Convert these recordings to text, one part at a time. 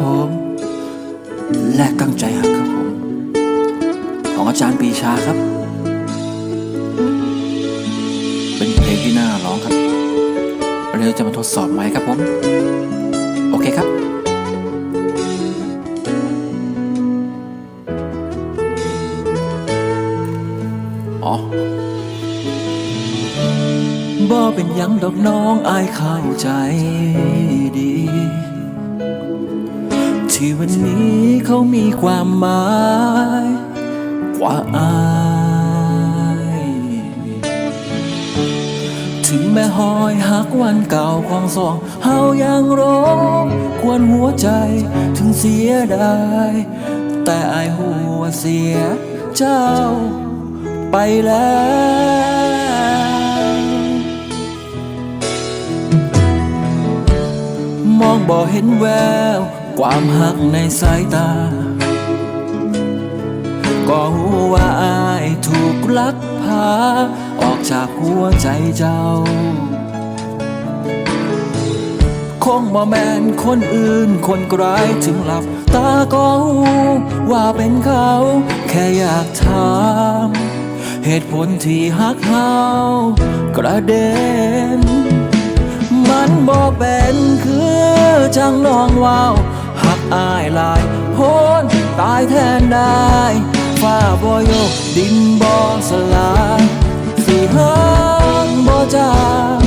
ผม แลกตั้งใจหักครับผม ของอาจารย์ปีชาครับ เป็นเพลงที่น่าร้องครับเดี๋ยวจะมาทดสอบไหมครับผม โอเคครับอ๋อบ่เป็นยังดอกน้องอายเข้าใจดี ที่วันนี้เขามีความหมายกว่าอายถึงแม้หอยหักวันเก่าของสองเฮายังร้องควรหัวใจถึงเสียดายแต่อายหัวเสียเจ้าไปแล้วมองบ่เห็นแวว ความหักในสายตา ก็หูว่าอายถูกลักพา ออกจากหัวใจเจ้า คงบ่แมนคนอื่นคนไกลถึงหลับ ตาก็หูว่าเป็นเขา แค่อยากถามเหตุผลที่หักเฮากระเด็น มันบ่เป็นคือจังน้องวาว อายลายโหนตายแทนได้ฟ้าบ่ยกดินบ่สลายสิหักบ่จาง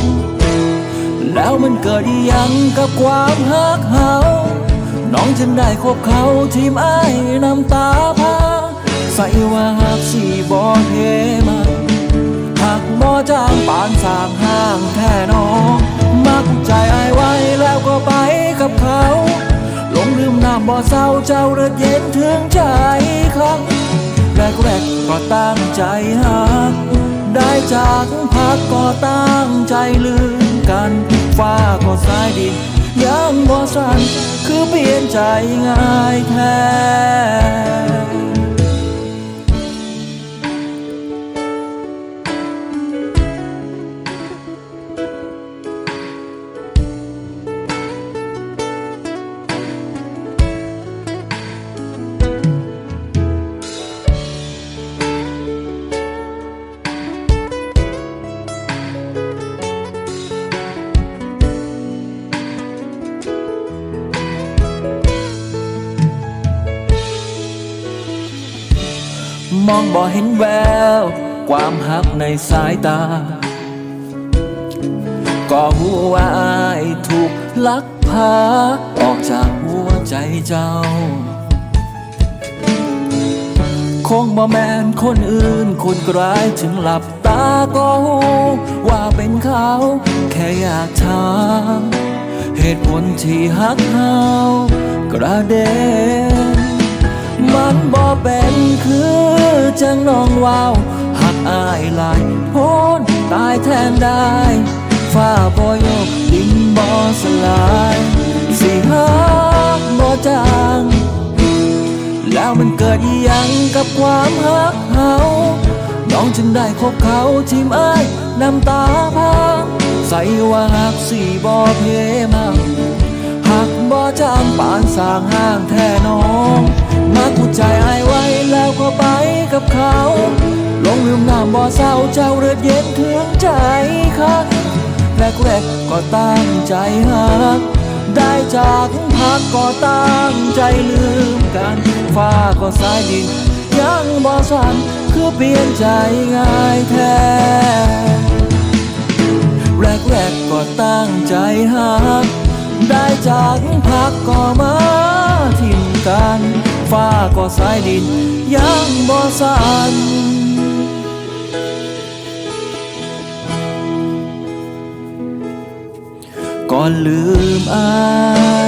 แล้วมันเกิดยังกับความหักเฮาน้องจึงได้คบเขาทีมอ้ายน้ำตาพาใส่ว่าหักสิบ่เทมาหากบ่จางปานสางห้างแท่น้องมักใจอายไว้แล้วก็ไป บ่เศร้าเจ้าเลือดเย็นถึงใจครับแรกแรกก็ตั้งใจหักได้จากพักก็ตั้งใจลืมกันฟ้าก็สายดินยังบ่สั่นคือเปลี่ยนใจง่ายแท้ มองบ่เห็นแวว ความหักในสายตา ก็หัวาอายถูกลักพา ออกจากหัวใจเจ้า คงบ่แมนคนอื่น คนกลายถึงหลับตาก็หูว่าเป็นเขา แค่อยากถามเหตุผลที่หักเฮากระเด็น มันบ่เป็นคือจังน้องวาวหักอายหลายโพ้นตายแทนได้ฟ้าบ่ยกดินบ่สลายสิหักบ่จางแล้วมันเกิดยังกับความหักเฮาน้องจึงได้คบเขาทีมอ้ายน้ำตาพาใส่ว่าหักสี่บ่เพมาหักบ่จางปานสางห้างแท่น้อง ใจอายไว้แล้วก็ไปกับเขา ลงลืมน้ำบ่อเศร้าเจ้าเลือดเย็นถึงใจค่ะแรกแรกก็ตั้งใจหักได้จากพักก็ตั้งใจลืมกันฟ้าก็สายดิน ยังบ่สั่นคือเปลี่ยนใจง่ายแท้แรกแรกก็ตั้งใจหักได้จากพักก็มาทิมกัน ฟ้าก็สายดินยังบ่สันก่อนลืมอาย